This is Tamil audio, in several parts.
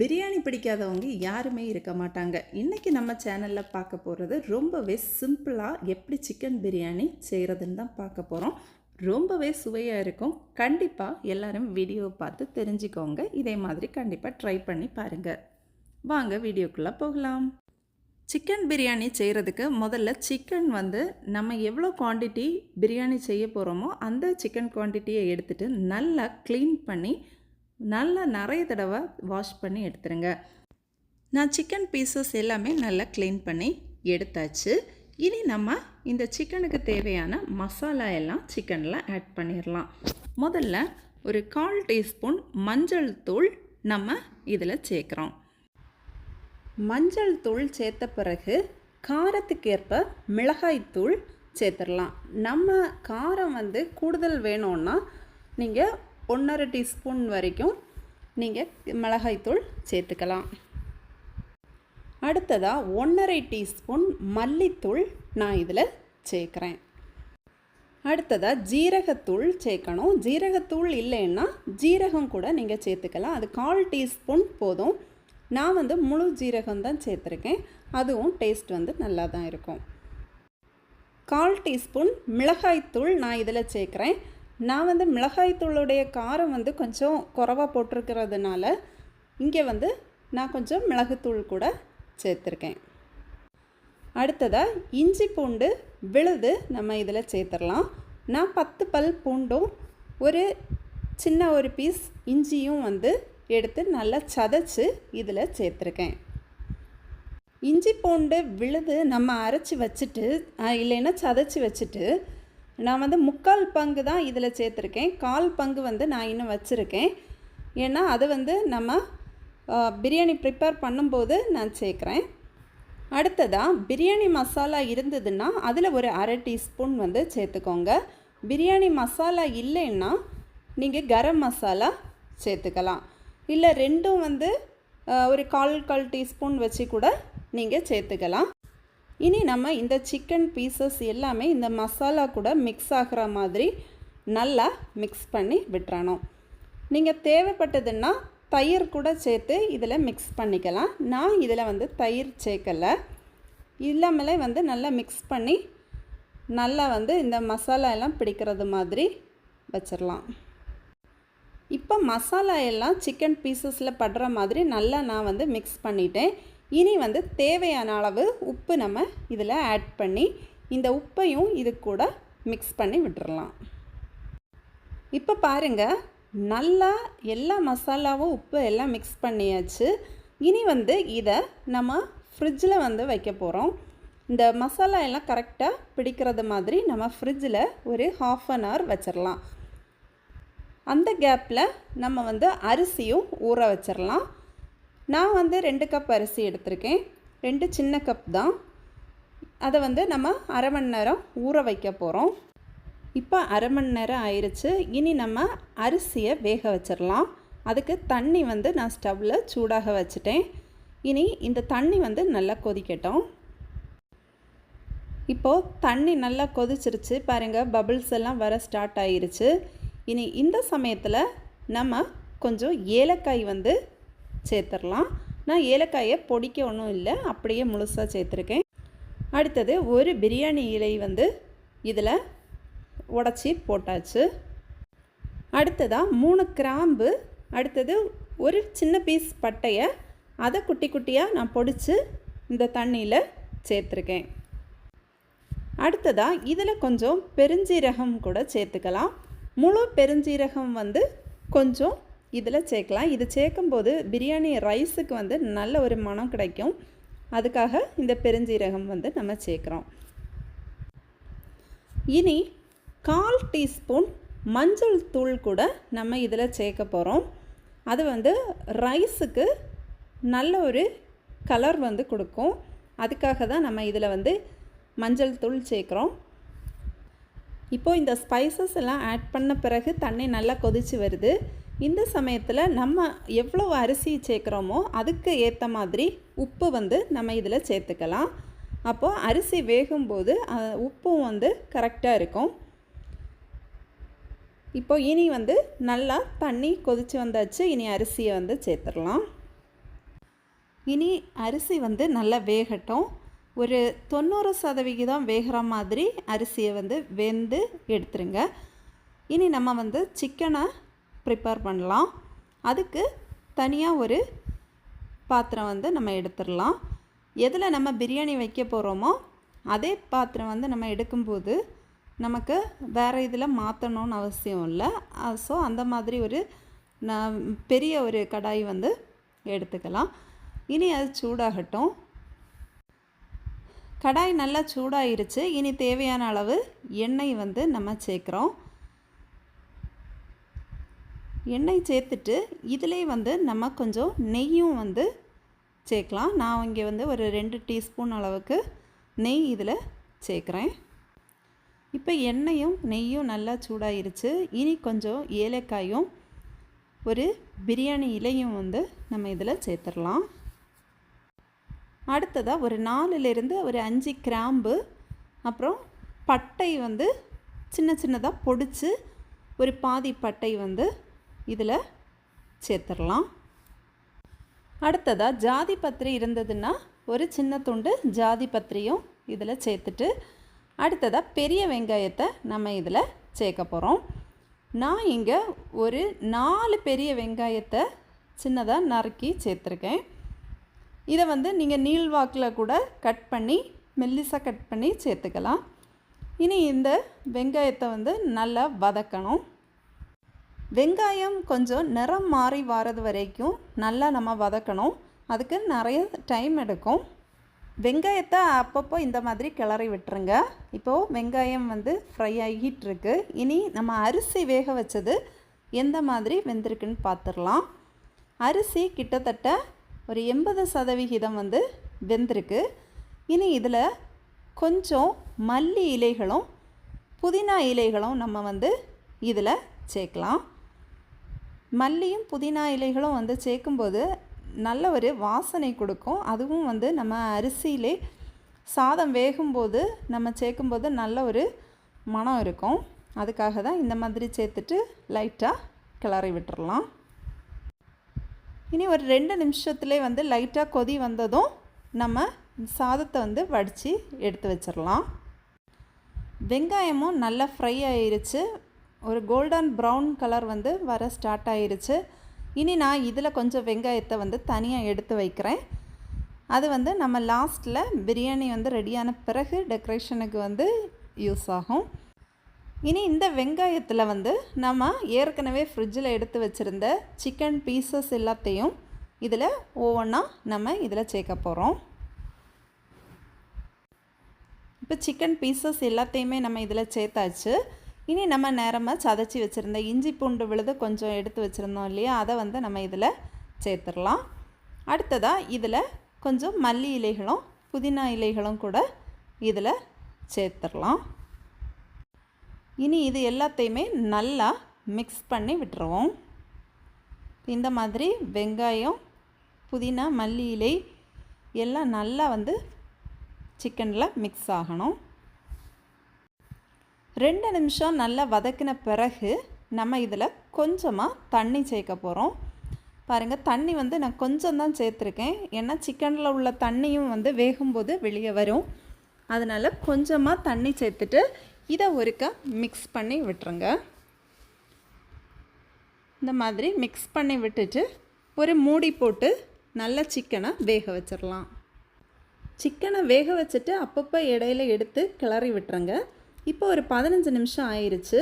பிரியாணி பிடிக்காதவங்க யாருமே இருக்க மாட்டாங்க. இன்றைக்கி நம்ம சேனலில் பார்க்க போகிறது ரொம்பவே சிம்பிளாக எப்படி சிக்கன் பிரியாணி செய்கிறதுன்னு தான் பார்க்க போகிறோம் ரொம்பவே சுவையாக இருக்கும். கண்டிப்பாக எல்லாரும் வீடியோ பார்த்து தெரிஞ்சுக்கோங்க. இதே மாதிரி கண்டிப்பாக ட்ரை பண்ணி பாருங்கள் வாங்க வீடியோக்குள்ளே போகலாம். சிக்கன் பிரியாணி செய்கிறதுக்கு முதல்ல சிக்கன் வந்து நம்ம எவ்வளோ குவான்டிட்டி பிரியாணி செய்ய போகிறோமோ அந்த சிக்கன் குவான்டிட்டியை எடுத்துகிட்டு நல்லா க்ளீன் பண்ணி நல்லா நிறைய தடவை வாஷ் பண்ணி எடுத்துருங்க. நான் சிக்கன் பீசஸ் எல்லாமே நல்லா க்ளீன் பண்ணி எடுத்தாச்சு. இனி நம்ம இந்த சிக்கனுக்கு தேவையான மசாலா எல்லாம் சிக்கனில் ஆட் பண்ணிடலாம் முதல்ல ஒரு கால் டீஸ்பூன் மஞ்சள் தூள் நம்ம இதில் சேர்க்குறோம். மஞ்சள் தூள் சேர்த்த பிறகு காரத்துக்கேற்ப மிளகாய் தூள் சேர்த்துடலாம் நம்ம காரம் வந்து கூடுதல் வேணும்னா நீங்கள் ஒன்றரை டீஸ்பூன் வரைக்கும் நீங்கள் மிளகாய்த்தூள் சேர்த்துக்கலாம். அடுத்ததாக ஒன்றரை டீஸ்பூன் மல்லித்தூள் நான் இதில் சேர்க்குறேன். அடுத்ததாக ஜீரகத்தூள் சேர்க்கணும். ஜீரகத்தூள் இல்லைன்னா ஜீரகம் கூட நீங்கள் சேர்த்துக்கலாம். அது கால் டீஸ்பூன் போதும். நான் வந்து முழு ஜீரகம் தான் சேர்த்துருக்கேன். அதுவும் டேஸ்ட் வந்து நல்லா தான் இருக்கும். கால் டீஸ்பூன் மிளகாய்த்தூள் நான் இதில் சேர்க்குறேன். நான் வந்து மிளகாய்த்தூளுடைய காரம் வந்து கொஞ்சம் குறவாக போட்டிருக்கிறதுனால இங்கே வந்து நான் கொஞ்சம் மிளகுத்தூள் கூட சேர்த்துருக்கேன். அடுத்ததாக இஞ்சி பூண்டு விழுது நம்ம இதில் சேர்த்துடலாம் நான் பத்து பல் பூண்டும் ஒரு சின்ன ஒரு பீஸ் இஞ்சியும் வந்து எடுத்து நல்லா சதைச்சி இதில் சேர்த்துருக்கேன். இஞ்சி பூண்டு விழுது நம்ம அரைச்சி வச்சுட்டு இல்லைன்னா சதைச்சி வச்சுட்டு நான் வந்து முக்கால் பங்கு தான் இதில் சேர்த்துருக்கேன். கால் பங்கு வந்து நான் இன்னும் வச்சுருக்கேன். ஏன்னா அது வந்து நம்ம பிரியாணி ப்ரிப்பேர் பண்ணும்போது நான் சேர்க்குறேன். அடுத்ததாக பிரியாணி மசாலா இருந்ததுன்னா அதில் ஒரு அரை டீஸ்பூன் வந்து சேர்த்துக்கோங்க. பிரியாணி மசாலா இல்லைன்னா நீங்கள் கரம் மசாலா சேர்த்துக்கலாம். இல்லை ரெண்டும் வந்து ஒரு கால் கால் டீஸ்பூன் வச்சு கூட நீங்கள் சேர்த்துக்கலாம். இனி நம்ம இந்த சிக்கன் பீசஸ் எல்லாமே இந்த மசாலா கூட மிக்ஸ் ஆகிற மாதிரி நல்லா மிக்ஸ் பண்ணி விட்டுறணும். நீங்கள் தேவைப்பட்டதுன்னா தயிர் கூட சேர்த்து இதில் மிக்ஸ் பண்ணிக்கலாம். நான் இதில் வந்து தயிர் சேர்க்கலை. இல்லாமலே வந்து நல்லா மிக்ஸ் பண்ணி நல்லா வந்து இந்த மசாலா எல்லாம் பிடிக்கிறது மாதிரி வச்சிடலாம் இப்போ மசாலா எல்லாம் சிக்கன் பீசஸில் படுற மாதிரி நல்லா நான் வந்து மிக்ஸ் பண்ணிட்டேன். இனி வந்து தேவையான அளவு உப்பு நம்ம இதில் ஆட் பண்ணி இந்த உப்பையும் இது கூட மிக்ஸ் பண்ணி விட்டுறலாம். இப்போ பாருங்கள் நல்லா எல்லா மசாலாவும் உப்பு எல்லாம் மிக்ஸ் பண்ணியாச்சு. இனி வந்து இதை நம்ம ஃப்ரிட்ஜில் வந்து வைக்க போகிறோம் இந்த மசாலா எல்லாம் கரெக்டாக பிடிக்கிறது மாதிரி நம்ம ஃப்ரிட்ஜில் ஒரு ஹாஃப் அன் ஹவர் வச்சிடலாம் அந்த கேப்பில் நம்ம வந்து அரிசியும் ஊற வச்சிடலாம் நான் வந்து ரெண்டு கப் அரிசி எடுத்திருக்கேன். ரெண்டு சின்ன கப் தான். அதை வந்து நம்ம அரை மணி நேரம் ஊற வைக்க போகிறோம் இப்போ அரை மணி நேரம் ஆயிடுச்சு இனி நம்ம அரிசியை வேக வச்சிடலாம். அதுக்கு தண்ணி வந்து நான் ஸ்டவ்வில் சூடாக வச்சுட்டேன். இனி இந்த தண்ணி வந்து நல்லா கொதிக்கட்டும். இப்போது தண்ணி நல்லா கொதிச்சிருச்சு. பாருங்கள் பபிள்ஸ் எல்லாம் வர ஸ்டார்ட் ஆயிருச்சு. இனி இந்த சமயத்தில் நம்ம கொஞ்சம் ஏலக்காய் வந்து சேர்த்துடலாம். நான் ஏலக்காயை பொடிக்க ஒன்றும் இல்லை அப்படியே முழுசாக சேர்த்துருக்கேன். அடுத்தது ஒரு பிரியாணி இலை வந்து இதில் உடச்சி போட்டாச்சு. அடுத்ததாக மூணு கிராம்பு அடுத்தது ஒரு சின்ன பீஸ் பட்டையை அதை குட்டி குட்டியாக நான் பொடிச்சு இந்த தண்ணியில் சேர்த்துருக்கேன். அடுத்ததாக இதில் கொஞ்சம் பெருஞ்சீரகம் கூட சேர்த்துக்கலாம். முழு பெருஞ்சீரகம் வந்து கொஞ்சம் இதில் சேர்க்கலாம். இது சேர்க்கும்போது பிரியாணி ரைஸுக்கு வந்து நல்ல ஒரு மனம் கிடைக்கும். அதுக்காக இந்த பெருஞ்சீரகம் வந்து நம்ம சேர்க்குறோம். இனி கால் டீஸ்பூன் மஞ்சள் தூள் கூட நம்ம இதில் சேர்க்க போகிறோம். அது வந்து ரைஸுக்கு நல்ல ஒரு கலர் வந்து கொடுக்கும். அதுக்காக தான் நம்ம இதில் வந்து மஞ்சள் தூள் சேர்க்குறோம். இப்போது இந்த ஸ்பைசஸ் எல்லாம் ஆட் பண்ண பிறகு தண்ணி நல்லா கொதித்து வருது. இந்த சமயத்தில் நம்ம எவ்வளோ அரிசி சேர்க்குறோமோ அதுக்கு ஏற்ற மாதிரி உப்பு வந்து நம்ம இதில் சேர்த்துக்கலாம். அப்போது அரிசி வேகும்போது உப்பும் வந்து கரெக்டாக இருக்கும். இப்போ இனி வந்து நல்லா தண்ணி கொதித்து வந்தாச்சு இனி அரிசியை வந்து சேர்த்துடலாம். இனி அரிசி வந்து நல்லா வேகட்டும். ஒரு தொண்ணூறு சதவிகிதம் வேகிற மாதிரி அரிசியை வந்து வெந்து எடுத்துருங்க. இனி நம்ம வந்து சிக்கனை ப்ரிப்பேர் பண்ணலாம். அதுக்கு தனியாக ஒரு பாத்திரம் வந்து நம்ம எடுத்துடலாம். எதில் நம்ம பிரியாணி வைக்க போகிறோமோ அதே பாத்திரம் வந்து நம்ம எடுக்கும்போது நமக்கு வேறு இதில் மாற்றணும்னு அவசியம் இல்லை. ஸோ அந்த மாதிரி ஒரு பெரிய ஒரு கடாய் வந்து எடுத்துக்கலாம். இனி அது சூடாகட்டும். கடாய் நல்லா சூடாயிருச்சு. இனி தேவையான அளவு எண்ணெய் வந்து நம்ம சேர்க்குறோம். எண்ணெய் சேர்த்துட்டு இதிலே வந்து நம்ம கொஞ்சம் நெய்யும் வந்து சேர்க்கலாம். நான் இங்கே வந்து ஒரு ரெண்டு டீஸ்பூன் அளவுக்கு நெய் இதில் சேர்க்குறேன். இப்போ எண்ணெயும் நெய்யும் நல்லா சூடாயிருச்சு. இனி கொஞ்சம் ஏலக்காயும் ஒரு பிரியாணி இலையும் வந்து நம்ம இதில் சேர்த்துடலாம். அடுத்ததாக ஒரு நாலுலேருந்து ஒரு அஞ்சு கிராம்பு அப்புறம் பட்டை வந்து சின்ன சின்னதாக பொடிச்சு ஒரு பாதி பட்டை வந்து இதில் சேர்த்துடலாம். அடுத்ததாக ஜாதி பத்திரி இருந்ததுன்னா ஒரு சின்ன துண்டு ஜாதி பத்திரியும் இதில் சேர்த்துட்டு அடுத்ததாக பெரிய வெங்காயத்தை நம்ம இதில் சேர்க்க போகிறோம். நான் இங்கே ஒரு நாலு பெரிய வெங்காயத்தை சின்னதாக நறுக்கி சேர்த்துருக்கேன். இதை வந்து நீங்கள் நீள்வாக்கில் கூட கட் பண்ணி மெல்லிசாக கட் பண்ணி சேர்த்துக்கலாம். இனி இந்த வெங்காயத்தை வந்து நல்லா வதக்கணும். வெங்காயம் கொஞ்சம் நிறம் மாறி வர்றது வரைக்கும் நல்லா நம்ம வதக்கணும். அதுக்கு நிறைய டைம் எடுக்கும். வெங்காயத்தை அப்பப்போ இந்த மாதிரி கிளறி விட்டுருங்க. இப்போது வெங்காயம் வந்து ஃப்ரை ஆகிட்டு இருக்கு இனி நம்ம அரிசி வேக வச்சது எந்த மாதிரி வெந்திருக்குன்னு பார்த்துடலாம். அரிசி கிட்டத்தட்ட ஒரு எண்பது சதவிகிதம் வந்து வெந்திருக்கு. இனி இதில் கொஞ்சம் மல்லி இலைகளும் புதினா இலைகளும் நம்ம வந்து இதில் சேர்க்கலாம். மல்லியும் புதினா இலைகளும் வந்து சேர்க்கும்போது நல்ல ஒரு வாசனை கொடுக்கும். அதுவும் வந்து நம்ம அரிசியிலே சாதம் வேகும்போது நம்ம சேர்க்கும்போது நல்ல ஒரு மனம் இருக்கும். அதுக்காக தான் இந்த மாதிரி சேர்த்துட்டு லைட்டாக கிளறி விட்டுறலாம். இனி ஒரு ரெண்டு நிமிஷத்துலேயே வந்து லைட்டாக கொதி வந்ததும் நம்ம சாதத்தை வந்து வடித்து எடுத்து வச்சிடலாம் வெங்காயமும் நல்லா ஃப்ரை ஆயிடுச்சு ஒரு கோல்டன் ப்ரௌன் கலர் வந்து வர ஸ்டார்ட் ஆயிருச்சு. இனி நான் இதில் கொஞ்சம் வெங்காயத்தை வந்து தனியாக எடுத்து வைக்கிறேன். அது வந்து நம்ம லாஸ்ட்டில் பிரியாணி வந்து ரெடியான பிறகு டெக்கரேஷனுக்கு வந்து யூஸ் ஆகும். இனி இந்த வெங்காயத்தில் வந்து நம்ம ஏற்கனவே ஃப்ரிட்ஜில் எடுத்து வச்சுருந்த சிக்கன் பீசஸ் எல்லாத்தையும் இதில் ஒவ்வொன்றா நம்ம இதில் சேர்க்க போகிறோம் இப்போ சிக்கன் பீசஸ் எல்லாத்தையுமே நம்ம இதில் சேர்த்தாச்சு. இனி நம்ம நேரமாக சதைச்சி வச்சுருந்த இஞ்சி பூண்டு விழுது கொஞ்சம் எடுத்து வச்சுருந்தோம் இல்லையா? அதை வந்து நம்ம இதில் சேர்த்துடலாம். அடுத்ததாக இதில் கொஞ்சம் மல்லி இலைகளும் புதினா இலைகளும் கூட இதில் சேர்த்துடலாம். இனி இது எல்லாத்தையுமே நல்லா மிக்ஸ் பண்ணி விட்டுருவோம். இந்த மாதிரி வெங்காயம் புதினா மல்லி இலை எல்லாம் நல்லா வந்து சிக்கனில் மிக்ஸ் ஆகணும். ரெண்டு நிமிஷம் நல்லா வதக்கின பிறகு நம்ம இதில் கொஞ்சமாக தண்ணி சேர்க்க போகிறோம். பாருங்கள் தண்ணி வந்து நான் கொஞ்சம் தான் சேர்த்துருக்கேன். ஏன்னா சிக்கனில் உள்ள தண்ணியும் வந்து வேகும்போது வெளியே வரும். அதனால் கொஞ்சமாக தண்ணி சேர்த்துட்டு இதை ஒருக்க மிக்ஸ் பண்ணி விட்டுருங்க. இந்த மாதிரி மிக்ஸ் பண்ணி விட்டுட்டு ஒரு மூடி போட்டு நல்ல சிக்கனை வேக வச்சிடலாம். சிக்கனை வேக வச்சுட்டு அப்பப்போ இடையில எடுத்து கிளறி விட்டுருங்க. இப்போ ஒரு பதினஞ்சு நிமிஷம் ஆயிடுச்சு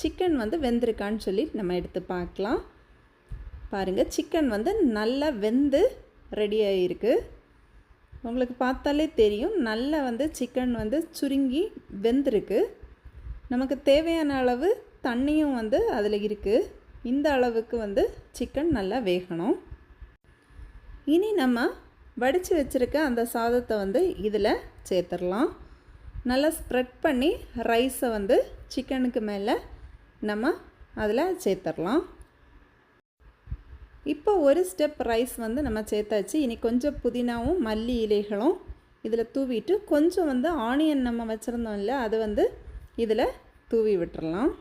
சிக்கன் வந்து வெந்திருக்கான்னு சொல்லி நம்ம எடுத்து பார்க்கலாம். பாருங்கள் சிக்கன் வந்து நல்லா வெந்து ரெடி ஆகிருக்கு உங்களுக்கு பார்த்தாலே தெரியும் நல்லா வந்து சிக்கன் வந்து சுருங்கி வெந்திருக்கு. நமக்கு தேவையான அளவு தண்ணியும் வந்து அதில் இருக்குது இந்த அளவுக்கு வந்து சிக்கன் நல்லா வேகணும். இனி நம்ம வடித்து வச்சுருக்க அந்த சாதத்தை வந்து இதில் சேர்த்துடலாம். நல்லா ஸ்ப்ரெட் பண்ணி ரைஸை வந்து சிக்கனுக்கு மேலே நம்ம அதில் சேர்த்துடலாம். இப்போ ஒரு ஸ்டெப் ரைஸ் வந்து நம்ம சேர்த்தாச்சு. இனி கொஞ்சம் புதினாவும் மல்லி இலைகளும் இதில் தூவிட்டு கொஞ்சம் வந்து ஆனியன் நம்ம வச்சுருந்தோம் இல்லை அது வந்து இதில் தூவி விட்டுறலாம்.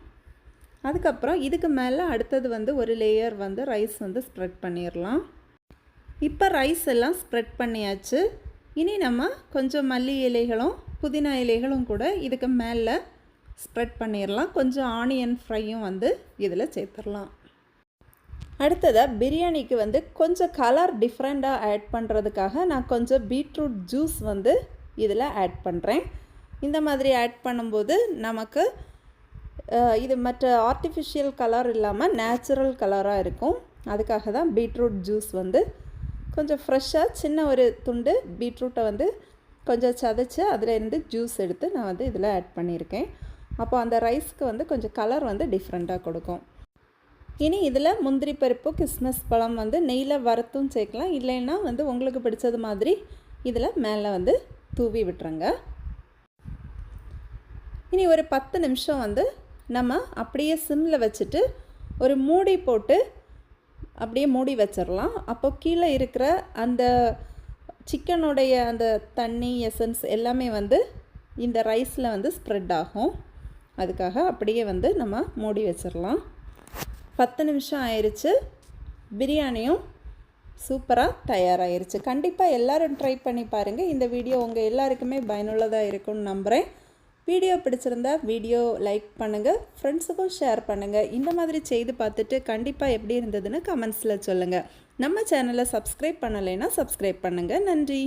அதுக்கப்புறம் இதுக்கு மேலே அடுத்தது வந்து ஒரு லேயர் வந்து ரைஸ் வந்து ஸ்ப்ரெட் பண்ணிடலாம். இப்போ ரைஸ் எல்லாம் ஸ்ப்ரெட் பண்ணியாச்சு. இனி நம்ம கொஞ்சம் மல்லி இலைகளும் புதினா இலைகளும் கூட இதுக்கு மேலே ஸ்ப்ரெட் பண்ணிடலாம் கொஞ்சம் ஆனியன் ஃப்ரையும் வந்து இதில் சேர்த்துடலாம் அடுத்ததாக பிரியாணிக்கு வந்து கொஞ்சம் கலர் டிஃப்ரெண்ட்டாக ஆட் பண்ணுறதுக்காக நான் கொஞ்சம் பீட்ரூட் ஜூஸ் வந்து இதில் ஆட் பண்ணுறேன் இந்த மாதிரி ஆட் பண்ணும்போது நமக்கு இது மற்ற ஆர்டிஃபிஷியல் கலர் இல்லாமல் நேச்சுரல் கலராக இருக்கும். அதுக்காக தான் பீட்ரூட் ஜூஸ் வந்து கொஞ்சம் ஃப்ரெஷ்ஷாக சின்ன ஒரு துண்டு பீட்ரூட்டை வந்து கொஞ்சம் சதைச்சி அதில் இருந்து ஜூஸ் எடுத்து நான் வந்து இதில் ஆட் பண்ணியிருக்கேன். அப்போ அந்த ரைஸ்க்கு வந்து கொஞ்சம் கலர் வந்து டிஃப்ரெண்ட்டாக கொடுக்கும். இனி இதில் முந்திரி பருப்பு கிஸ்மஸ் பழம் வந்து நெய்யில் வறுத்தும் சேர்க்கலாம். இல்லைன்னா வந்து உங்களுக்கு பிடிச்சது மாதிரி இதில் மேலே வந்து தூவி விட்டுருங்க. இனி ஒரு பத்து நிமிஷம் வந்து நம்ம அப்படியே சிம்மில் வச்சுட்டு ஒரு மூடி போட்டு அப்படியே மூடி வச்சிடலாம் அப்போ கீழே இருக்கிற அந்த சிக்கனுடைய அந்த தண்ணி எசன்ஸ் எல்லாமே வந்து இந்த ரைஸில் வந்து ஸ்ப்ரெட் ஆகும். அதுக்காக அப்படியே வந்து நம்ம மூடி வச்சிடலாம் பத்து நிமிஷம் ஆயிடுச்சு பிரியாணியும் சூப்பராக தயாராகிருச்சு கண்டிப்பாக எல்லாரும் ட்ரை பண்ணி பாருங்கள் இந்த வீடியோ உங்கள் எல்லாருக்குமே பயனுள்ளதாக இருக்கும்னு நம்புகிறேன் வீடியோ பிடிச்சிருந்தா வீடியோ லைக் பண்ணுங்கள் ஃப்ரெண்ட்ஸுக்கும் ஷேர் பண்ணுங்கள் இந்த மாதிரி செய்து பார்த்துட்டு கண்டிப்பாக எப்படி இருந்ததுன்னு கமெண்ட்ஸில் சொல்லுங்கள் நம்ம சேனலை சப்ஸ்கிரைப் பண்ணலைன்னா சப்ஸ்கிரைப் பண்ணுங்கள் நன்றி.